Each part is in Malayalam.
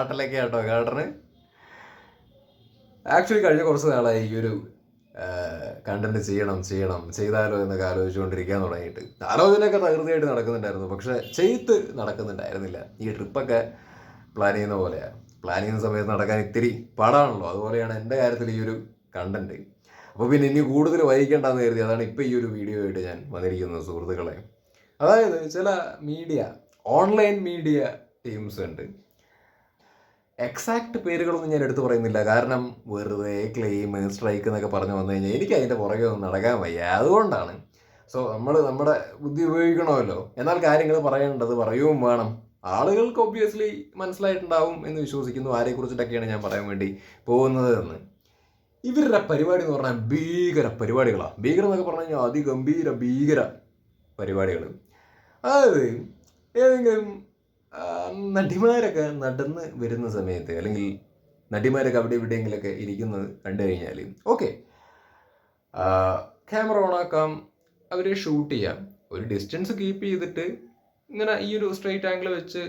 കാട്ടലൊക്കെ കേട്ടോ കാട്ടറ് ആക്ച്വലി കഴിഞ്ഞ കുറച്ച് നാളായി ഈ ഒരു കണ്ടന്റ് ചെയ്യണം ചെയ്യണം ചെയ്താലോ എന്നൊക്കെ ആലോചിച്ചുകൊണ്ടിരിക്കാൻ തുടങ്ങിയിട്ട്. ആലോചനയൊക്കെ തകൃതിയായിട്ട് നടക്കുന്നുണ്ടായിരുന്നു. പക്ഷെ ചെയ്ത്ത് നടക്കുന്നുണ്ടായിരുന്നില്ല. ഈ ട്രിപ്പൊക്കെ പ്ലാൻ ചെയ്യുന്ന പോലെയാണ് പ്ലാൻ ചെയ്യുന്ന സമയത്ത് നടക്കാൻ ഇത്തിരി പാടാണല്ലോ. അതുപോലെയാണ് എന്റെ കാര്യത്തിൽ ഈ ഒരു കണ്ടന്റ് അപ്പോൾ പിന്നെ ഇനി കൂടുതൽ വൈകിക്കേണ്ടെന്ന് കരുതി. അതാണ് ഇപ്പോൾ ഈ ഒരു വീഡിയോ ആയിട്ട് ഞാൻ വന്നിരിക്കുന്നത് സുഹൃത്തുക്കളെ. അതായത് ചില മീഡിയ ഓൺലൈൻ മീഡിയ ടീംസ് ഉണ്ട്. എക്സാക്ട് പേരുകളൊന്നും ഞാൻ എടുത്തു പറയുന്നില്ല. കാരണം വെറുതെ ക്ലെയിം സ്ട്രൈക്ക് എന്നൊക്കെ പറഞ്ഞു വന്നു കഴിഞ്ഞാൽ എനിക്ക് അതിന്റെ പുറകെ ഒന്നും നടക്കാൻ വയ്യ. അതുകൊണ്ടാണ്. സോ നമ്മൾ നമ്മുടെ ബുദ്ധി ഉപയോഗിക്കണമല്ലോ. എന്നാൽ കാര്യങ്ങൾ പറയേണ്ടത് പറയുകയും വേണം. ആളുകൾക്ക് ഒബ്വിയസ്ലി മനസ്സിലായിട്ടുണ്ടാവും എന്ന് വിശ്വസിക്കുന്നു. ആരെ കുറിച്ചിട്ടൊക്കെയാണ് ഞാൻ പറയാൻ വേണ്ടി പോകുന്നത് എന്ന് ഇവരുടെ പരിപാടി എന്ന് പറഞ്ഞാൽ ഭീകര പരിപാടികളാണ്. ഭീകരം എന്നൊക്കെ പറഞ്ഞു കഴിഞ്ഞാൽ അതിഗംഭീര ഭീകര പരിപാടികൾ അതായത് ഏതെങ്കിലും നടിമാരൊക്കെ നടന്ന് വരുന്ന സമയത്ത് അല്ലെങ്കിൽ നടിമാരൊക്കെ അവിടെ എവിടെയെങ്കിലൊക്കെ ഇരിക്കുന്നത് കണ്ടു കഴിഞ്ഞാൽ ഓക്കെ. ക്യാമറ ഓണാക്കാം അവരെ ഷൂട്ട് ചെയ്യാം. ഒരു ഡിസ്റ്റൻസ് കീപ്പ് ചെയ്തിട്ട് ഇങ്ങനെ ഈ ഒരു സ്ട്രെയിറ്റ് ആംഗിൾ വെച്ച്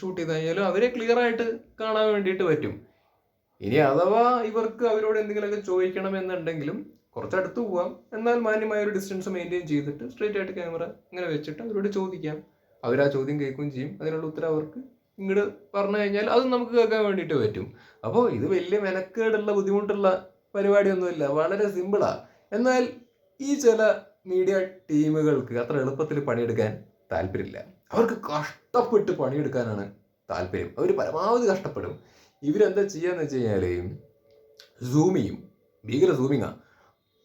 ഷൂട്ട് ചെയ്ത് കഴിഞ്ഞാലും അവരെ ക്ലിയർ ആയിട്ട് കാണാൻ വേണ്ടിയിട്ട് പറ്റും. ഇനി അഥവാ ഇവർക്ക് അവരോട് എന്തെങ്കിലുമൊക്കെ ചോദിക്കണമെന്നുണ്ടെങ്കിലും കുറച്ചടുത്ത് പോവാം. എന്നാൽ മാന്യമായ ഒരു ഡിസ്റ്റൻസ് മെയിന്റെയിൻ ചെയ്തിട്ട് സ്ട്രെയിറ്റ് ആയിട്ട് ക്യാമറ ഇങ്ങനെ വെച്ചിട്ട് അവരോട് ചോദിക്കാം. അവർ ആ ചോദ്യം കേൾക്കുകയും ചെയ്യും. അതിനുള്ള ഉത്തരം അവർക്ക് ഇങ്ങോട്ട് പറഞ്ഞു കഴിഞ്ഞാൽ അത് നമുക്ക് കേൾക്കാൻ വേണ്ടിയിട്ട് പറ്റും. അപ്പോൾ ഇത് വലിയ മെനക്കേടുള്ള ബുദ്ധിമുട്ടുള്ള പരിപാടിയൊന്നുമില്ല. വളരെ സിമ്പിളാണ് എന്നാൽ ഈ ചില മീഡിയ ടീമുകൾക്ക് അത്ര എളുപ്പത്തിൽ പണിയെടുക്കാൻ താല്പര്യമില്ല. അവർക്ക് കഷ്ടപ്പെട്ട് പണിയെടുക്കാനാണ് താല്പര്യം. അവർ പരമാവധി കഷ്ടപ്പെടും. ഇവരെന്താ ചെയ്യാന്ന് വെച്ച് കഴിഞ്ഞാൽ സൂം ചെയ്യും. ഭീകര സൂമിങ്ങാ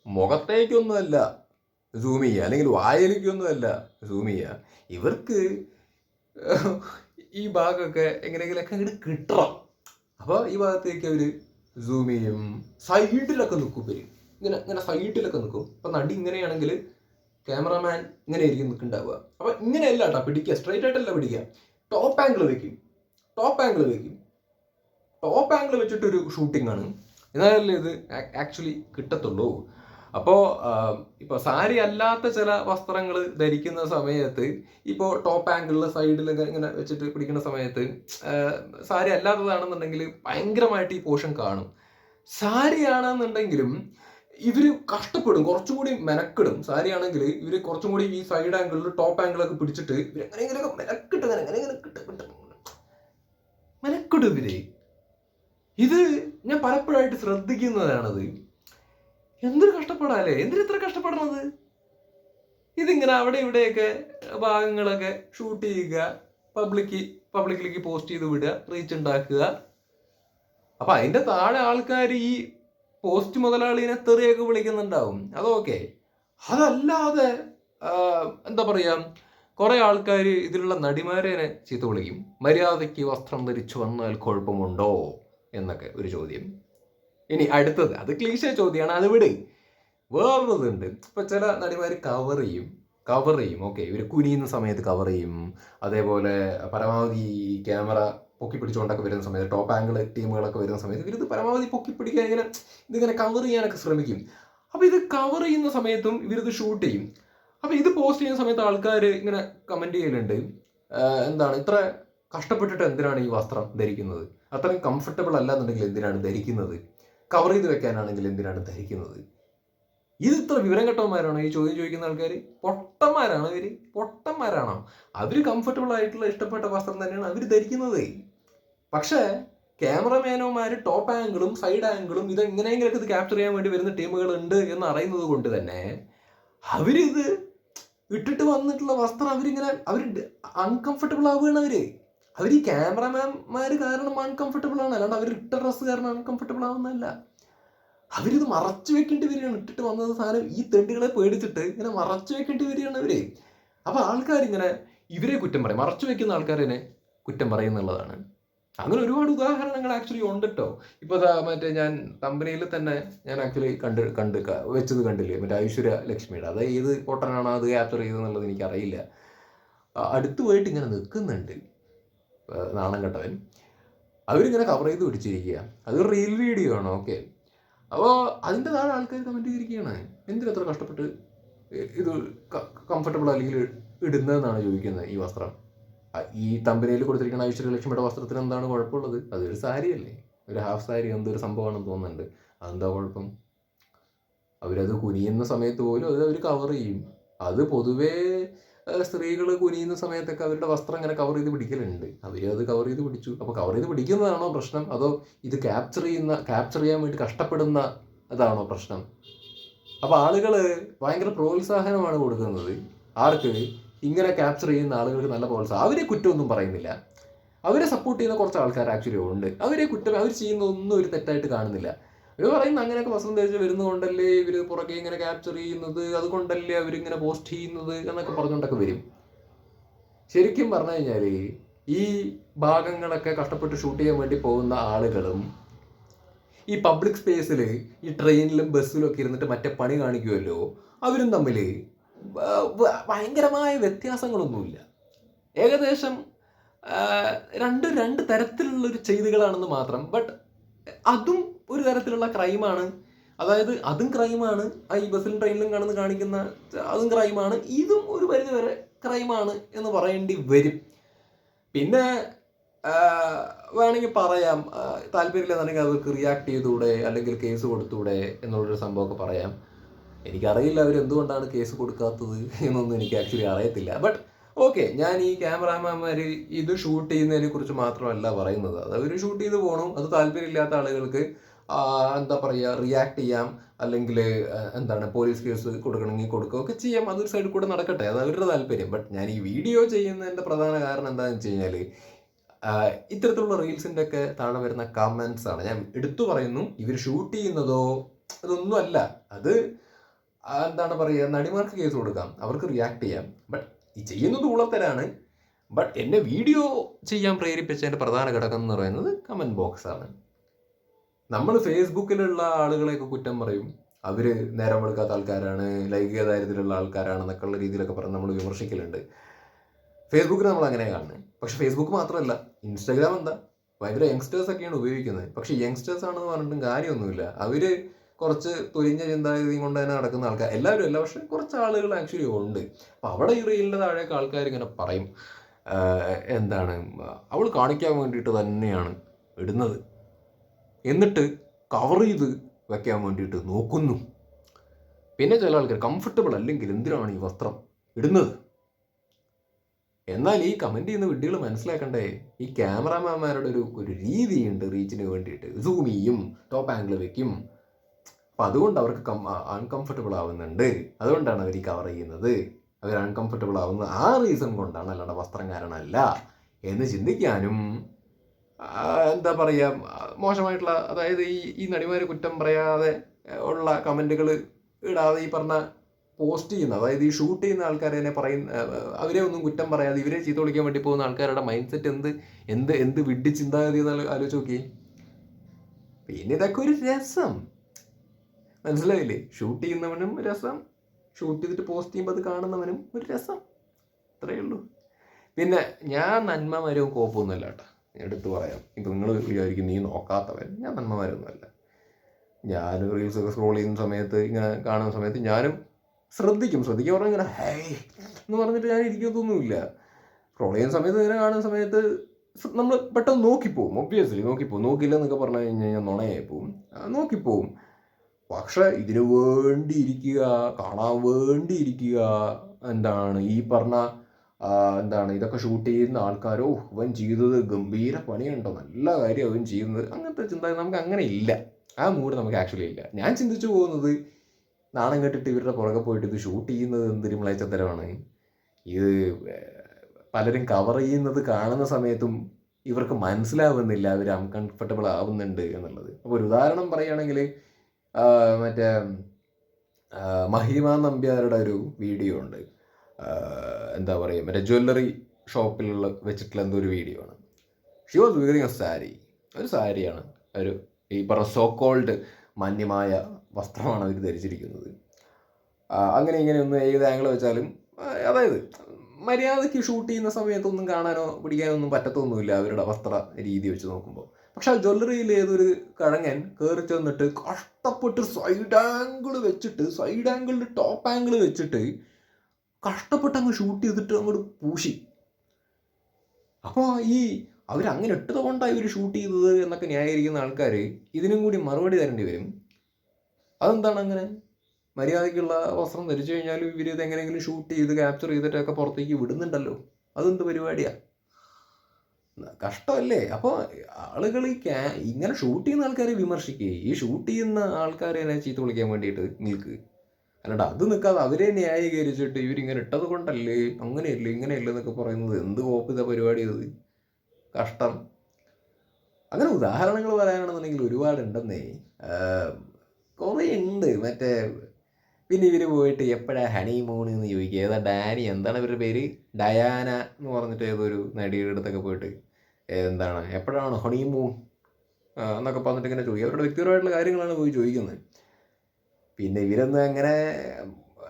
മുഖത്തേക്കൊന്നുമല്ല സൂം ചെയ്യുക. അല്ലെങ്കിൽ വായലിക്കൊന്നുമല്ല സൂം ചെയ്യുക. ഇവർക്ക് ഈ ഭാഗമൊക്കെ എങ്ങനെയെങ്കിലൊക്കെ അങ്ങോട്ട് കിട്ടണം. അപ്പോൾ ഈ ഭാഗത്തേക്ക് അവർ സൂം ചെയ്യും. സൈഡിലൊക്കെ നിൽക്കും ഇവർ ഇങ്ങനെ ഇങ്ങനെ സൈഡിലൊക്കെ നിൽക്കും. അപ്പം നടി ഇങ്ങനെയാണെങ്കിൽ ക്യാമറമാൻ ഇങ്ങനെ ആയിരിക്കും നിൽക്കുന്നുണ്ടാവുക. അപ്പം ഇങ്ങനെയല്ല കേട്ടോ പിടിക്കുക. സ്ട്രൈറ്റ് ആയിട്ടല്ല പിടിക്കുക. ടോപ്പ് ആംഗിൾ വെക്കും. ടോപ്പ് ആംഗിൾ വെക്കും. ടോപ്പ് ആംഗിൾ വെച്ചിട്ടൊരു ഷൂട്ടിംഗ് ആണ്. എന്നാലല്ലേ ഇത് ആക്ച്വലി കിട്ടത്തുള്ളൂ. അപ്പോൾ ഇപ്പോൾ സാരി അല്ലാത്ത ചില വസ്ത്രങ്ങൾ ധരിക്കുന്ന സമയത്ത് ഇപ്പോൾ ടോപ്പ് ആംഗിളിൽ സൈഡിലൊക്കെ ഇങ്ങനെ വെച്ചിട്ട് പിടിക്കുന്ന സമയത്ത് സാരി അല്ലാത്തതാണെന്നുണ്ടെങ്കിൽ ഭയങ്കരമായിട്ട് ഈ പോഷൻ കാണും. സാരിയാണെന്നുണ്ടെങ്കിലും ഇവർ കഷ്ടപ്പെടും കുറച്ചും കൂടി മെനക്കിടും. സാരി ആണെങ്കിൽ ഇവർ കുറച്ചും കൂടി ഈ സൈഡ് ആംഗിളിൽ ടോപ്പ് ആംഗിളൊക്കെ പിടിച്ചിട്ട് ഇവർ എങ്ങനെയെങ്കിലൊക്കെ മെനക്കിട്ട് എങ്ങനെ ഇവർ. ഇത് ഞാൻ പലപ്പോഴായിട്ട് ശ്രദ്ധിക്കുന്നതാണത്. എന്തൊരു കഷ്ടപ്പെടാല്ലേ? എന്തിനു ഇത്ര കഷ്ടപ്പെടണത് ഇതിങ്ങനെ അവിടെ ഇവിടെയൊക്കെ ഭാഗങ്ങളൊക്കെ ഷൂട്ട് ചെയ്യുക പബ്ലിക്ക് പബ്ലിക്കിലേക്ക് പോസ്റ്റ് ചെയ്ത് വിടുക റീച്ച് ഉണ്ടാക്കുക. അപ്പൊ അതിന്റെ താഴെ ആൾക്കാർ ഈ പോസ്റ്റ് മുതലാളിനെ തെറിയൊക്കെ വിളിക്കുന്നുണ്ടാവും. അതൊക്കെ അതല്ലാതെ എന്താ പറയാ കുറെ ആൾക്കാർ ഇതിലുള്ള നടിമാരെ ചീത്ത വിളിക്കും. മര്യാദയ്ക്ക് വസ്ത്രം ധരിച്ചു വന്നാൽ കുഴപ്പമുണ്ടോ? എന്നൊക്കെ ഒരു ചോദ്യം. ഇനി അടുത്തത് അത് ക്ലീശ ചോദ്യമാണ് അത് വിട്. വേറൊന്നുണ്ട് ഇപ്പൊ ചില നടിമാർ കവർ ചെയ്യും കവർ ചെയ്യും ഓക്കെ ഇവർ കുനിയുന്ന സമയത്ത് കവർ ചെയ്യും. അതേപോലെ പരമാവധി ക്യാമറ പൊക്കി പിടിച്ചുകൊണ്ടൊക്കെ വരുന്ന സമയത്ത് ടോപ്പ് ആംഗിൾ ടീമുകളൊക്കെ വരുന്ന സമയത്ത് ഇവരിത് പരമാവധി പൊക്കി പിടിക്കാൻ ഇങ്ങനെ ഇതിങ്ങനെ കവർ ചെയ്യാനൊക്കെ ശ്രമിക്കും. അപ്പൊ ഇത് കവർ ചെയ്യുന്ന സമയത്തും ഇവരിത് ഷൂട്ട് ചെയ്യും. അപ്പൊ ഇത് പോസ്റ്റ് ചെയ്യുന്ന സമയത്ത് ആൾക്കാർ ഇങ്ങനെ കമന്റ് ചെയ്യലുണ്ട്. എന്താണ് ഇത്ര കഷ്ടപ്പെട്ടിട്ട് എന്തിനാണ് ഈ വസ്ത്രം ധരിക്കുന്നത്? അത്രയും കംഫർട്ടബിൾ അല്ല എന്നുണ്ടെങ്കിൽ എന്തിനാണ് ധരിക്കുന്നത്? കവർ ചെയ്ത് വെക്കാനാണെങ്കിൽ എന്തിനാണ് ധരിക്കുന്നത്? ഇത് ഇത്ര വിവരം കെട്ടവന്മാരാണോ? ഈ ചോദ്യം ചോദിക്കുന്ന ആൾക്കാർ പൊട്ടന്മാരാണോ ഇവർ. പൊട്ടന്മാരാണോ. അവർ കംഫർട്ടബിൾ ആയിട്ടുള്ള ഇഷ്ടപ്പെട്ട വസ്ത്രം തന്നെയാണ് അവർ ധരിക്കുന്നത്. പക്ഷേ ക്യാമറമാനോമാർ ടോപ്പ് ആംഗിളും സൈഡ് ആംഗിളും ഇത് എങ്ങനെയെങ്കിലൊക്കെ ഇത് ക്യാപ്ചർ ചെയ്യാൻ വേണ്ടി വരുന്ന ടീമുകൾ ഉണ്ട് എന്ന് അറിയുന്നത് കൊണ്ട് തന്നെ അവരിത് ഇട്ടിട്ട് വന്നിട്ടുള്ള വസ്ത്രം അവരിങ്ങനെ അവർ അൺകംഫർട്ടബിൾ ആവുകയാണ് അവർ. അവർ ഈ ക്യാമറമാൻമാർ കാരണം അൺകംഫർട്ടബിൾ ആണ്. അല്ലാണ്ട് അവർ ഇട്ട ഡ്രസ്സ് കാരണം അൺകംഫർട്ടബിൾ ആവുന്നതല്ല. അവരിത് മറച്ചു വെക്കേണ്ടി വരികയാണ്. ഇട്ടിട്ട് വന്നത് സാധനം ഈ തെണ്ടികളെ പേടിച്ചിട്ട് ഇങ്ങനെ മറച്ചു വെക്കേണ്ടി വരികയാണ് അവർ. അപ്പൊ ആൾക്കാർ ഇങ്ങനെ ഇവരെ കുറ്റം പറയും. മറച്ചു വെക്കുന്ന ആൾക്കാരെ കുറ്റം പറയുന്നുള്ളതാണ് അങ്ങനെ ഒരുപാട് ഉദാഹരണങ്ങൾ ആക്ച്വലി ഉണ്ട് കേട്ടോ ഇപ്പൊ മറ്റേ ഞാൻ കമ്പനിയിൽ തന്നെ ഞാൻ ആക്ച്വലി കണ്ട് കണ്ട് വെച്ചത് കണ്ടില്ലേ? മറ്റേ ഐശ്വര്യ ലക്ഷ്മിയുടെ. അത് ഏത് പൊട്ടനാണോ അത് ക്യാപ്ചർ ചെയ്തെന്നുള്ളത് എനിക്കറിയില്ല. അടുത്ത് പോയിട്ട് ഇങ്ങനെ നിൽക്കുന്നുണ്ട്. നാണം കെട്ടവൻ. അവരിങ്ങനെ കവർ ചെയ്ത് പിടിച്ചിരിക്കുക. അതൊരു റീൽ വീഡിയോ ആണ് ഓക്കെ അപ്പോൾ അതിന്റെ താഴെ ആൾക്കാർ കമന്റ് ചെയ്തിരിക്കുകയാണ്. എന്തിനത്ര കഷ്ടപ്പെട്ട് ഇത് കംഫർട്ടബിൾ അല്ലെങ്കിൽ ഇടുന്നതെന്നാണ് ചോദിക്കുന്നത് ഈ വസ്ത്രം? ഈ തമ്പനയിൽ കൊടുത്തിരിക്കുന്ന ഐശ്വര്യലക്ഷ്മിയുടെ വസ്ത്രത്തിന് എന്താണ് കുഴപ്പമുള്ളത്? അതൊരു സാരി അല്ലേ? ഒരു ഹാഫ് സാരി എന്തൊരു സംഭവമാണെന്ന് തോന്നുന്നുണ്ട്. അതെന്താ കുഴപ്പം? അവരത് കുനിയുന്ന സമയത്ത് പോലും അത് അവർ കവർ ചെയ്യും. അത് പൊതുവേ സ്ത്രീകൾ കുനിയുന്ന സമയത്തൊക്കെ അവരുടെ വസ്ത്രം ഇങ്ങനെ കവർ ചെയ്ത് പിടിക്കലുണ്ട്. അവർ അത് കവർ ചെയ്ത് പിടിച്ചു. അപ്പോൾ കവർ ചെയ്ത് പിടിക്കുന്നതാണോ പ്രശ്നം? അതോ ഇത് ക്യാപ്ചർ ചെയ്യുന്ന ക്യാപ്ചർ ചെയ്യാൻ വേണ്ടി കഷ്ടപ്പെടുന്ന അതാണോ പ്രശ്നം? അപ്പോൾ ആളുകൾ ഭയങ്കര പ്രോത്സാഹനമാണ് കൊടുക്കുന്നത്. ആർക്ക്? ഇങ്ങനെ ക്യാപ്ചർ ചെയ്യുന്ന ആളുകൾക്ക് നല്ല പ്രോത്സാഹനം അവരെ കുറ്റമൊന്നും പറയുന്നില്ല. അവരെ സപ്പോർട്ട് ചെയ്യുന്ന കുറച്ച് ആൾക്കാർ ആക്ച്വലി ഉണ്ട്. അവരെ കുറ്റം അവർ ചെയ്യുന്ന ഒന്നും ഒരു തെറ്റായിട്ട് കാണുന്നില്ല. ഇവർ പറയുന്ന അങ്ങനെയൊക്കെ വസ്ത്രം ധരിച്ച് വരുന്നതുകൊണ്ടല്ലേ ഇവർ പുറകെ ഇങ്ങനെ ക്യാപ്ചർ ചെയ്യുന്നത്? അതുകൊണ്ടല്ലേ അവരിങ്ങനെ പോസ്റ്റ് ചെയ്യുന്നത്? എന്നൊക്കെ പറഞ്ഞുകൊണ്ടൊക്കെ വരും. ശരിക്കും പറഞ്ഞു കഴിഞ്ഞാൽ ഈ ഭാഗങ്ങളൊക്കെ കഷ്ടപ്പെട്ട് ഷൂട്ട് ചെയ്യാൻ വേണ്ടി പോകുന്ന ആളുകളും ഈ പബ്ലിക് സ്പേസിൽ ഈ ട്രെയിനിലും ബസ്സിലും ഒക്കെ ഇരുന്നിട്ട് മറ്റേ പണി കാണിക്കുമല്ലോ അവരും തമ്മിൽ ഭയങ്കരമായ വ്യത്യാസങ്ങളൊന്നുമില്ല. ഏകദേശം രണ്ട് രണ്ട് തരത്തിലുള്ളൊരു ചെയ്തികളാണെന്ന് മാത്രം ബട്ട് അതും ഒരു തരത്തിലുള്ള ക്രൈമാണ് അതായത് അതും ക്രൈമാണ് ഈ ബസ്സിലും ട്രെയിനിലും കാണുന്ന കാണിക്കുന്ന അതും ക്രൈമാണ് ഇതും ഒരു പരിധി വരെ ക്രൈമാണ് എന്ന് പറയേണ്ടി വരും. പിന്നെ വേണമെങ്കിൽ പറയാം. താല്പര്യമില്ലെന്നുണ്ടെങ്കിൽ അവർക്ക് റിയാക്ട് ചെയ്തുകൂടെ അല്ലെങ്കിൽ കേസ് കൊടുത്തൂടെ എന്നുള്ളൊരു സംഭവമൊക്കെ പറയാം. എനിക്കറിയില്ല അവരെന്തുകൊണ്ടാണ് കേസ് കൊടുക്കാത്തത് എന്നൊന്നും എനിക്ക് ആക്ച്വലി അറിയത്തില്ല. ബട്ട് ഓക്കെ ഞാൻ ഈ ക്യാമറാമാന്മാർ ഇത് ഷൂട്ട് ചെയ്യുന്നതിനെ കുറിച്ച് മാത്രമല്ല പറയുന്നത്. അത് അവർ ഷൂട്ട് ചെയ്ത് പോകണം അത് താല്പര്യമില്ലാത്ത ആളുകൾക്ക് എന്താ പറയുക റിയാക്ട് ചെയ്യാം. അല്ലെങ്കിൽ എന്താണ് പോലീസ് കേസ് കൊടുക്കണമെങ്കിൽ കൊടുക്കുകയൊക്കെ ചെയ്യാം. അതൊരു സൈഡിൽ കൂടെ നടക്കട്ടെ. അത് അവരുടെ താല്പര്യം. ബട്ട് ഞാൻ ഈ വീഡിയോ ചെയ്യുന്നതിന്റെ പ്രധാന കാരണം എന്താണെന്ന് വെച്ച് കഴിഞ്ഞാൽ ഇത്തരത്തിലുള്ള റീൽസിന്റെ ഒക്കെ താഴെ വരുന്ന കമൻസ് ആണ്. ഞാൻ എടുത്തു പറയുന്നു. ഇവർ ഷൂട്ട് ചെയ്യുന്നതോ അതൊന്നും അല്ല അത് എന്താണ് പറയുക നടിമാർക്ക് കേസ് കൊടുക്കാം. അവർക്ക് റിയാക്ട് ചെയ്യാം. ബട്ട് ഈ ചെയ്യുന്നത് ഉള്ളത്തരാണ് ബട്ട് എന്നെ വീഡിയോ ചെയ്യാൻ പ്രേരിപ്പിച്ചതിന്റെ പ്രധാന ഘടകം എന്ന് പറയുന്നത് കമന്റ് ബോക്സാണ് നമ്മൾ ഫേസ്ബുക്കിലുള്ള ആളുകളെയൊക്കെ കുറ്റം പറയും. അവർ നേരം വെളുക്കാത്ത ആൾക്കാരാണ് ലൈംഗിക ദാരിദ്ര്യമുള്ള ആൾക്കാരാണെന്നൊക്കെ ഉള്ള രീതിയിലൊക്കെ പറഞ്ഞ് നമ്മൾ വിമർശിക്കലുണ്ട്. ഫേസ്ബുക്കിൽ നമ്മൾ അങ്ങനെ കാണുന്നത്. പക്ഷെ ഫേസ്ബുക്ക് മാത്രമല്ല ഇൻസ്റ്റാഗ്രാം എന്താ? ഭയങ്കര യങ്സ്റ്റേഴ്സ് ഒക്കെയാണ് ഉപയോഗിക്കുന്നത്. പക്ഷെ യങ്സ്റ്റേഴ്സ് ആണെന്ന് പറഞ്ഞിട്ടും കാര്യമൊന്നുമില്ല. അവർ കുറച്ച് തുരിഞ്ഞ ചിന്താഗതി കൊണ്ട് തന്നെ നടക്കുന്ന ആൾക്കാർ എല്ലാവരും അല്ല പക്ഷെ കുറച്ച് ആളുകൾ ആക്ച്വലി ഉണ്ട്. അപ്പം അവിടെ ഈ റീലിന്റെ താഴെയൊക്കെ ആൾക്കാർ ഇങ്ങനെ പറയും എന്താണ്? അവൾ കാണിക്കാൻ വേണ്ടിയിട്ട് തന്നെയാണ് ഇടുന്നത്. എന്നിട്ട് കവർ ചെയ്ത് വെക്കാൻ വേണ്ടിയിട്ട് നോക്കുന്നു. പിന്നെ ചില ആൾക്കാർ കംഫർട്ടബിൾ അല്ലെങ്കിൽ എന്തിനാണ് ഈ വസ്ത്രം ഇടുന്നത്? എന്നാൽ ഈ കമന്റ് ചെയ്യുന്ന വിഡ്ഢികൾ മനസ്സിലാക്കണ്ടേ ഈ ക്യാമറാമാന്മാരുടെ ഒരു ഒരു രീതിയുണ്ട് റീച്ചിന് വേണ്ടിയിട്ട്. സൂം ചെയ്യും ടോപ്പ് ആംഗിൾ വെക്കും. അപ്പം അതുകൊണ്ട് അവർക്ക് കം അൺകംഫർട്ടബിൾ ആവുന്നുണ്ട്. അതുകൊണ്ടാണ് അവർ ഈ കവർ ചെയ്യുന്നത്. അവർ അൺകംഫർട്ടബിൾ ആവുന്നത് ആ റീസൺ കൊണ്ടാണ് അല്ലാണ്ട് വസ്ത്രം കാരണമല്ല എന്ന് ചിന്തിക്കാനും എന്താ പറയുക മോശമായിട്ടുള്ള അതായത് ഈ ഈ നടിമാർ കുറ്റം പറയാതെ ഉള്ള കമന്റുകൾ ഇടാതെ ഈ പറഞ്ഞ പോസ്റ്റ് ചെയ്യുന്ന അതായത് ഈ ഷൂട്ട് ചെയ്യുന്ന ആൾക്കാരെ തന്നെ പറയുന്ന അവരെ ഒന്നും കുറ്റം പറയാതെ ഇവരെ ചീത്ത വിളിക്കാൻ വേണ്ടി പോകുന്ന ആൾക്കാരുടെ മൈൻഡ് സെറ്റ് എന്ത് എന്ത് എന്ത് വിഡ്ഢി ചിന്താഗതി എന്ന് ആലോചിച്ച് നോക്കി പിന്നെ ഇതൊക്കെ ഒരു രസം. മനസ്സിലായില്ലേ? ഷൂട്ട് ചെയ്യുന്നവനും രസം. ഷൂട്ട് ചെയ്തിട്ട് പോസ്റ്റ് ചെയ്യുമ്പോൾ അത് കാണുന്നവനും ഒരു രസം. അത്രയേ ഉള്ളൂ. പിന്നെ ഞാൻ നന്മമാരും കോപ്പൊന്നുമില്ല കേട്ടോ. എടുത്തു പറയാം. ഇപ്പം നിങ്ങൾ വിചാരിക്കും നീ നോക്കാത്തവൻ. ഞാൻ നന്മമാരൊന്നുമല്ല. ഞാൻ റീൽസൊക്കെ സ്ക്രോൾ ചെയ്യുന്ന സമയത്ത് ഇങ്ങനെ കാണുന്ന സമയത്ത് ഞാനും ശ്രദ്ധിക്കും. ശ്രദ്ധിക്കാൻ പറഞ്ഞാൽ ഇങ്ങനെ ഹേ എന്ന് പറഞ്ഞിട്ട് ഞാൻ ഇരിക്കത്തൊന്നുമില്ല. സ്ക്രോൾ ചെയ്യുന്ന സമയത്ത് ഇങ്ങനെ കാണുന്ന സമയത്ത് നമ്മൾ പെട്ടെന്ന് നോക്കിപ്പോവും. ഒബ്വിയസ്ലി നോക്കിപ്പോവും. നോക്കില്ല എന്നൊക്കെ പറഞ്ഞു കഴിഞ്ഞാൽ നുണയായി പോവും. നോക്കിപ്പോവും. പക്ഷെ ഇതിന് വേണ്ടി ഇരിക്കുക കാണാൻ വേണ്ടി ഇരിക്കുക എന്താണ്? ഈ പറഞ്ഞ എന്താണ്? ഇതൊക്കെ ഷൂട്ട് ചെയ്യുന്ന ആൾക്കാരോ അവൻ ചെയ്തത് ഗംഭീര പണിയുണ്ടോ? നല്ല കാര്യം അവൻ ചെയ്യുന്നത്. അങ്ങനത്തെ ചിന്ത നമുക്ക് അങ്ങനെ ഇല്ല. ആ മൂഡ് നമുക്ക് ആക്ച്വലി ഇല്ല. ഞാൻ ചിന്തിച്ചു പോകുന്നത് നാണം കെട്ടിട്ട് ഇവരുടെ പുറകെ പോയിട്ട് ഇത് ഷൂട്ട് ചെയ്യുന്നത് എന്തൊരു മ്ലേച്ചത്തരമാണ് ഇത് പലരും കവർ ചെയ്യുന്നത് കാണുന്ന സമയത്തും ഇവർക്ക് മനസ്സിലാവുന്നില്ല അവർ അൺകംഫർട്ടബിൾ ആവുന്നുണ്ട് എന്നുള്ളത്. അപ്പോൾ ഒരു ഉദാഹരണം പറയുകയാണെങ്കിൽ മറ്റേ മഹിമ നമ്പ്യാരുടെ ഒരു വീഡിയോ ഉണ്ട്. എന്താ പറയുക മറ്റേ ജ്വല്ലറി ഷോപ്പിലുള്ള വെച്ചിട്ടുള്ള എന്തോ ഒരു വീഡിയോ ആണ്. She was wearing a sari ഒരു സാരിയാണ്. ഒരു ഈ പറഞ്ഞ സോ കോൾഡ് മാന്യമായ വസ്ത്രമാണ് അവർ ധരിച്ചിരിക്കുന്നത്. അങ്ങനെ ഇങ്ങനെ ഒന്ന് ഏത് ആംഗിൾ വെച്ചാലും അതായത് മര്യാദയ്ക്ക് ഷൂട്ട് ചെയ്യുന്ന സമയത്തൊന്നും കാണാനോ പിടിക്കാനോ ഒന്നും പറ്റത്തൊന്നുമില്ല അവരുടെ വസ്ത്ര രീതി വെച്ച് നോക്കുമ്പോൾ പക്ഷെ ആ ജ്വല്ലറിയിൽ ഏതൊരു കഴങ്ങൻ കയറി ചെന്നിട്ട് കഷ്ടപ്പെട്ട് സൈഡ് ആംഗിൾ വെച്ചിട്ട് സൈഡ് ആംഗിളിന്റെ ടോപ്പ് ആംഗിൾ വെച്ചിട്ട് കഷ്ടപ്പെട്ട് അങ്ങ് ഷൂട്ട് ചെയ്തിട്ട് അങ്ങോട്ട് പൂശി. അപ്പോൾ ഈ അവരങ്ങനെ ഇട്ടത് കൊണ്ടാണ് ഇവർ ഷൂട്ട് ചെയ്തത് എന്നൊക്കെ ന്യായീകരിക്കുന്ന ആൾക്കാർ ഇതിനും കൂടി മറുപടി തരേണ്ടി വരും. അതെന്താണ് അങ്ങനെ? മര്യാദയ്ക്കുള്ള വസ്ത്രം ധരിച്ചു കഴിഞ്ഞാൽ ഇവർ ഇത് എങ്ങനെയെങ്കിലും ഷൂട്ട് ചെയ്ത് ക്യാപ്ചർ ചെയ്തിട്ടൊക്കെ പുറത്തേക്ക് വിടുന്നുണ്ടല്ലോ. അതെന്ത് പരിപാടിയാ? കഷ്ടമല്ലേ? അപ്പോൾ ആളുകൾ ഈ ക്യാ ഇങ്ങനെ ഷൂട്ട് ചെയ്യുന്ന ആൾക്കാരെ വിമർശിക്കുക ഈ ഷൂട്ട് ചെയ്യുന്ന ആൾക്കാരെ ചീത്ത വിളിക്കാൻ വേണ്ടിയിട്ട് നിൽക്കുക അല്ലാണ്ട് അത് നിൽക്കാതെ അവരെ ന്യായീകരിച്ചിട്ട് ഇവരിങ്ങനെ ഇട്ടത് കൊണ്ടല്ലേ? അങ്ങനെയല്ലേ ഇങ്ങനെയല്ലേ എന്നൊക്കെ പറയുന്നത്? എന്ത് കോപ്പിത പരിപാടി അത്? കഷ്ടം. അങ്ങനെ ഉദാഹരണങ്ങൾ പറയാനാണെന്നുണ്ടെങ്കിൽ ഒരുപാടുണ്ടെന്നേ. കുറേ ഉണ്ട് മറ്റേ പിന്നെ ഇവർ പോയിട്ട് എപ്പോഴാണ് ഹണിമൂൺ എന്ന് ചോദിക്കുക. ഏതാ ഡാനി എന്താണ് ഇവരുടെ പേര്? ഡയാന എന്ന് പറഞ്ഞിട്ട് ഏതൊരു നടിയുടെ അടുത്തൊക്കെ പോയിട്ട്. എന്താണ്? എപ്പോഴാണ് ഹണി മൂൺ എന്നൊക്കെ പറഞ്ഞിട്ട് ഇങ്ങനെ ചോദിക്കും. അവരുടെ വ്യക്തിപരമായിട്ടുള്ള കാര്യങ്ങളാണ് പോയി ചോദിക്കുന്നത്. പിന്നെ ഇവരൊന്നും അങ്ങനെ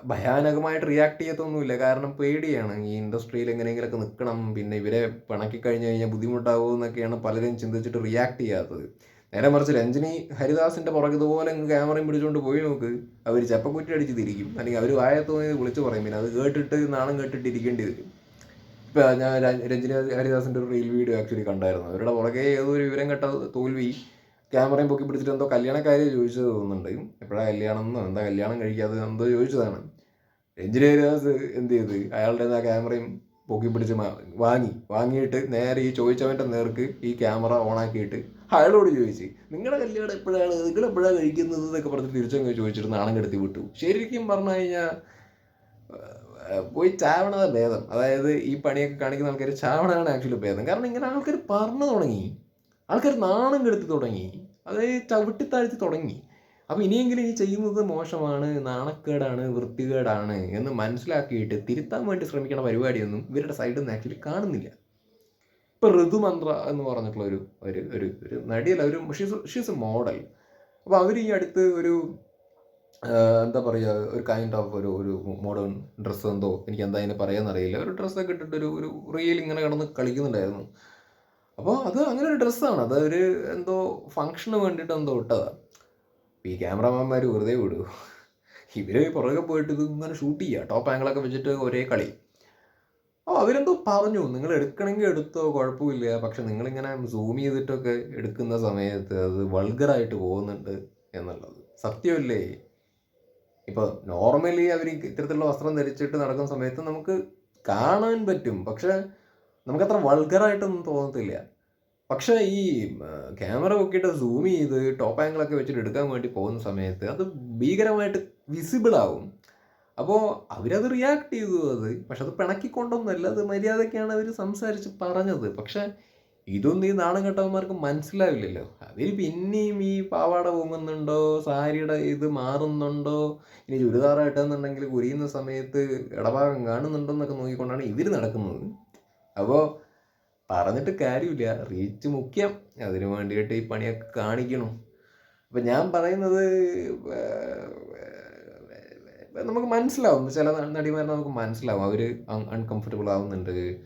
ഭയാനകമായിട്ട് റിയാക്ട് ചെയ്യത്തൊന്നുമില്ല. കാരണം പേടിയാണ്. ഈ ഇൻഡസ്ട്രിയിൽ എങ്ങനെയെങ്കിലുമൊക്കെ നിൽക്കണം. പിന്നെ ഇവരെ പിണക്കി കഴിഞ്ഞു കഴിഞ്ഞാൽ ബുദ്ധിമുട്ടാവും എന്നൊക്കെയാണ് പലരും ചിന്തിച്ചിട്ട് റിയാക്ട് ചെയ്യാത്തത്. നേരെ മറിച്ച് രഞ്ജിനി ഹരിദാസിന്റെ പുറകെ ഇതുപോലെ ക്യാമറയും പിടിച്ചുകൊണ്ട് പോയി നോക്ക്. അവർ ചെപ്പക്കുറ്റി അടിച്ച് തിരിക്കും. അല്ലെങ്കിൽ അവർ വായത്തോന്നി വിളിച്ച് പറയും. പിന്നെ അത് കേട്ടിട്ട് നാണം കേട്ടിട്ട് ഇരിക്കേണ്ടി വരും. ഞാൻ രഞ്ജിനി ഹരിദാസിന്റെ ഒരു റീൽ വീഡിയോ ആക്ച്വലി കണ്ടായിരുന്നു. അവരുടെ പുറകെ ഏതോ ഒരു വിവരം കെട്ട തോൽവി ക്യാമറയും പൊക്കി പിടിച്ചിട്ട് എന്തോ കല്യാണക്കാരെ ചോദിച്ചത് തോന്നുന്നുണ്ട്. എപ്പോഴാണ് കല്യാണം എന്നോ എന്താ കല്യാണം കഴിക്കാതെ എന്തോ ചോദിച്ചതാണ്. രഞ്ജിനി ഹരിദാസ് എന്ത് ചെയ്ത്? അയാളുടെ ആ ക്യാമറയും പൊക്കി പിടിച്ച് വാങ്ങി. വാങ്ങിയിട്ട് നേരെ ഈ ചോദിച്ചവന്റെ നേർക്ക് ഈ ക്യാമറ ഓണാക്കിയിട്ട് അയാളോട് ചോദിച്ച് നിങ്ങളുടെ കല്യാണം എപ്പോഴാണ് നിങ്ങൾ എപ്പോഴാണ് കഴിക്കുന്നത്? എന്നൊക്കെ പറഞ്ഞ് തിരിച്ചങ്ങ് ചോദിച്ചിട്ട് നാണം കെടുത്തി വിട്ടു. ശരിക്കും പറഞ്ഞു കഴിഞ്ഞാൽ പോയി ചാവണത് ഭേദം. അതായത് ഈ പണിയൊക്കെ കാണിക്കുന്ന ആൾക്കാർ ചാവണതാണ് ആക്ച്വലി ഭേദം. കാരണം ഇങ്ങനെ ആൾക്കാർ പറഞ്ഞു തുടങ്ങി. ആൾക്കാർ നാണം കെടുത്തി തുടങ്ങി. അതായത് ചവിട്ടിത്താഴ്ത്തി തുടങ്ങി. അപ്പോൾ ഇനിയെങ്കിലും ഈ ചെയ്യുന്നത് മോശമാണ് നാണക്കേടാണ് വൃത്തികേടാണ് എന്ന് മനസ്സിലാക്കിയിട്ട് തിരുത്താൻ വേണ്ടി ശ്രമിക്കുന്ന പരിപാടിയൊന്നും ഇവരുടെ സൈഡിൽ നിന്ന് ആക്ച്വലി കാണുന്നില്ല. ഇപ്പം ഋതുമന്ത്ര എന്ന് പറഞ്ഞിട്ടുള്ള ഒരു ഒരു ഒരു നടിയല്ല ഒരു ഷീസ് ഷീസ് മോഡൽ അപ്പോൾ അവർ ഈ അടുത്ത് ഒരു എന്താ പറയുക ഒരു കൈൻഡ് ഓഫ് ഒരു ഒരു മോഡേൺ ഡ്രസ്സ് എന്തോ എനിക്ക് എന്താ അതിനെ പറയാന്നറിയില്ല. ഒരു ഡ്രസ്സൊക്കെ ഇട്ടിട്ട് ഒരു ഒരു റീൽ ഇങ്ങനെ കിടന്ന് കളിക്കുന്നുണ്ടായിരുന്നു. അപ്പോൾ അത് അങ്ങനെ ഒരു ഡ്രസ്സാണ് അത് ഒരു എന്തോ ഫങ്ഷന് വേണ്ടിയിട്ട് എന്തോ ഇട്ടതാണ് ഈ ക്യാമറമാന്മാർ വെറുതെ വിടൂ. ഇവർ പുറകെ പോയിട്ട് ഇത് ഇങ്ങനെ ഷൂട്ട് ചെയ്യുക ടോപ്പ് ആംഗിളൊക്കെ വെച്ചിട്ട് ഒരേ കളി. അപ്പോൾ അവരെന്തോ പറഞ്ഞു നിങ്ങൾ എടുക്കണമെങ്കിൽ എടുത്തോ കുഴപ്പമില്ല. പക്ഷെ നിങ്ങളിങ്ങനെ സൂം ചെയ്തിട്ടൊക്കെ എടുക്കുന്ന സമയത്ത് അത് വൾഗറായിട്ട് പോകുന്നുണ്ട് എന്നുള്ളത്. സത്യമല്ലേ ഇപ്പോൾ നോർമലി അവർ ഇത്തരത്തിലുള്ള വസ്ത്രം ധരിച്ചിട്ട് നടക്കുന്ന സമയത്ത് നമുക്ക് കാണാൻ പറ്റും. പക്ഷെ നമുക്കത്ര വൾഗറായിട്ടൊന്നും തോന്നത്തില്ല. പക്ഷേ ഈ ക്യാമറ പൊക്കിയിട്ട് സൂം ചെയ്ത് ടോപ്പ് ആംഗിളൊക്കെ വെച്ചിട്ട് എടുക്കാൻ വേണ്ടി പോകുന്ന സമയത്ത് അത് ഭീകരമായിട്ട് വിസിബിൾ ആവും. അപ്പോൾ അവരത് റിയാക്ട് ചെയ്തു അത്. പക്ഷെ അത് പിണക്കിക്കൊണ്ടൊന്നുമല്ല അത് മര്യാദയ്ക്കാണ് അവർ സംസാരിച്ച് പറഞ്ഞത്. പക്ഷെ ഇതൊന്നും ഈ നാണം കെട്ടവന്മാർക്ക് മനസ്സിലാവില്ലല്ലോ. അതിൽ പിന്നെയും ഈ പാവാട പൊങ്ങുന്നുണ്ടോ? സാരിയുടെ ഇത് മാറുന്നുണ്ടോ? ഇനി ചുരിദാറായിട്ടെന്നുണ്ടെങ്കിൽ കുരിയുന്ന സമയത്ത് ഇടഭാഗം കാണുന്നുണ്ടോ എന്നൊക്കെ നോക്കിക്കൊണ്ടാണ് ഇവർ നടക്കുന്നത്. അപ്പോൾ പറഞ്ഞിട്ട് കാര്യമില്ല. റീച്ച് മുഖ്യം. അതിനു വേണ്ടിയിട്ട് ഈ പണിയൊക്കെ കാണിക്കണം. അപ്പം ഞാൻ പറയുന്നത് നമുക്ക് മനസ്സിലാവും. ചില നടിമാരെ നമുക്ക് മനസ്സിലാവും. അവർ അൺകംഫർട്ടബിൾ ആവുന്നുണ്ട്.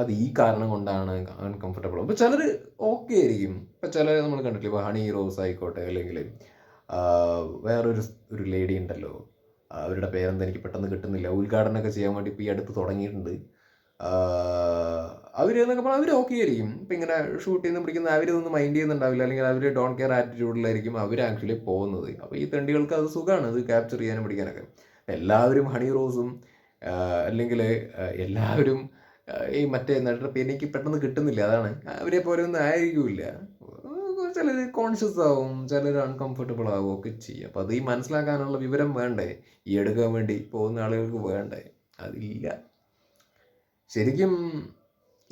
അത് ഈ കാരണം കൊണ്ടാണ് അൺകംഫർട്ടബിൾ അപ്പോൾ ചിലർ ഓക്കെ ആയിരിക്കും. ഇപ്പം ചിലർ നമ്മൾ കണ്ടിട്ടില്ല ഇപ്പോൾ ഹണി റോസ് ആയിക്കോട്ടെ അല്ലെങ്കിൽ വേറൊരു ഒരു ലേഡി ഉണ്ടല്ലോ. അവരുടെ പേരെന്താ എനിക്ക് പെട്ടെന്ന് കിട്ടുന്നില്ല. ഉദ്ഘാടനമൊക്കെ ചെയ്യാൻ വേണ്ടി ഇപ്പോൾ ഈ അടുത്ത് തുടങ്ങിയിട്ടുണ്ട്. അവർ എന്നൊക്കെ പറഞ്ഞാൽ അവർ ഓക്കെ ആയിരിക്കും. ഇപ്പം ഇങ്ങനെ ഷൂട്ട് ചെയ്യുന്ന പിടിക്കുന്ന അവരിതൊന്നും മൈൻഡ് ചെയ്യുന്നുണ്ടാവില്ല. അല്ലെങ്കിൽ അവർ ഡോൺ കെയർ ആറ്റിറ്റ്യൂഡിലായിരിക്കും അവർ ആക്ച്വലി പോകുന്നത്. അപ്പോൾ ഈ തെണ്ടികൾക്ക് അത് സുഖമാണ് അത് ക്യാപ്ചർ ചെയ്യാനും പിടിക്കാനൊക്കെ. എല്ലാവരും ഹണി റോസും അല്ലെങ്കിൽ എല്ലാവരും ഈ മറ്റേ നടപ്പ് എനിക്ക് പെട്ടെന്ന് കിട്ടുന്നില്ല അതാണ്. അവരെ പോലെ ഒന്നും ആയിരിക്കില്ല. ചിലർ കോൺഷ്യസ് ആവും ചിലർ അൺകംഫർട്ടബിൾ ആവും ഒക്കെ ചെയ്യും. അപ്പോൾ അത് ഈ മനസ്സിലാക്കാനുള്ള വിവരം വേണ്ടേ? ഈ എടുക്കാൻ വേണ്ടി പോകുന്ന ആളുകൾക്ക് വേണ്ടേ? അതില്ല. ശരിക്കും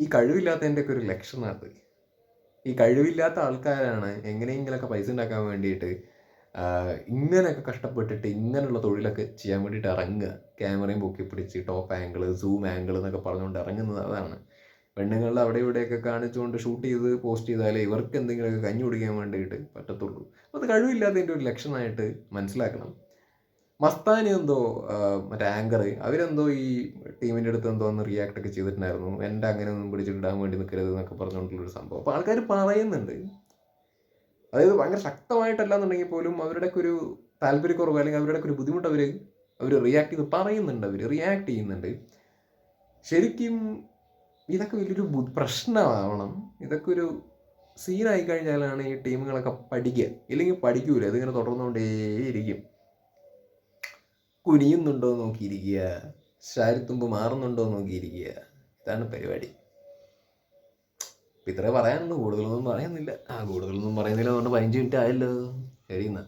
ഈ കഴിവില്ലാത്തതിന്റെ ഒക്കെ ഒരു ലക്ഷണമാണ് ഈ കഴിവില്ലാത്ത ആൾക്കാരാണ് എങ്ങനെയെങ്കിലൊക്കെ പൈസ ഉണ്ടാക്കാൻ വേണ്ടിയിട്ട് ഇങ്ങനെയൊക്കെ കഷ്ടപ്പെട്ടിട്ട് ഇങ്ങനെയുള്ള തൊഴിലൊക്കെ ചെയ്യാൻ വേണ്ടിയിട്ട് ഇറങ്ങുക. ക്യാമറയും പൊക്കി പിടിച്ച് ടോപ്പ് ആംഗിൾ സൂം ആംഗിൾ എന്നൊക്കെ പറഞ്ഞുകൊണ്ട് ഇറങ്ങുന്നത് അതാണ്. പെണ്ണുങ്ങൾ അവിടെ ഇവിടെയൊക്കെ കാണിച്ചുകൊണ്ട് ഷൂട്ട് ചെയ്ത് പോസ്റ്റ് ചെയ്താലേ ഇവർക്ക് എന്തെങ്കിലുമൊക്കെ കഞ്ഞി കുടിക്കാൻ വേണ്ടിയിട്ട് പറ്റത്തുള്ളൂ. അപ്പോൾ അത് കഴിവില്ലാത്തതിന്റെ ഒരു ലക്ഷണമായിട്ട് മനസ്സിലാക്കണം. മസ്താനി എന്തോ മറ്റേ ആങ്കർ അവരെന്തോ ഈ ടീമിന്റെ അടുത്ത് എന്തോ ഒന്ന് റിയാക്ട് ഒക്കെ ചെയ്തിട്ടുണ്ടായിരുന്നു. എന്റെ അങ്ങനെ ഒന്നും പിടിച്ചിട്ടിടാൻ വേണ്ടി നിൽക്കരുത് എന്നൊക്കെ പറഞ്ഞുകൊണ്ടുള്ളൊരു സംഭവം. അപ്പോൾ ആൾക്കാർ പറയുന്നുണ്ട്. അതായത് ഭയങ്കര ശക്തമായിട്ടല്ല എന്നുണ്ടെങ്കിൽ പോലും അവരുടെയൊക്കെ ഒരു താല്പര്യക്കുറവ് അല്ലെങ്കിൽ അവരുടെയൊക്കെ ഒരു ബുദ്ധിമുട്ട് അവർ അവർ റിയാക്ട് ചെയ്ത് പറയുന്നുണ്ട് അവർ റിയാക്ട് ചെയ്യുന്നുണ്ട്. ശരിക്കും ഇതൊക്കെ വലിയൊരു പ്രശ്നമാവണം. ഇതൊക്കെ ഒരു സീനായി കഴിഞ്ഞാലാണ് ഈ ടീമുകളൊക്കെ പഠിക്കുക. ഇല്ലെങ്കിൽ പഠിക്കൂല. ഇതിങ്ങനെ തുടർന്നുകൊണ്ടേയിരിക്കും. കുനിയുന്നുണ്ടോ നോക്കിയിരിക്കുക. ശാരിത്തുമ്പ് മാറുന്നുണ്ടോ നോക്കിയിരിക്കുക. ഇതാണ് പരിപാടി. ഇത്രേ പറയാനുള്ളൂ. കൂടുതലൊന്നും പറയുന്നില്ല ആ കൂടുതലൊന്നും പറയുന്നില്ല അതുകൊണ്ട് പതിനഞ്ച് മിനിറ്റ് ആയല്ലോ. ശരി എന്നാ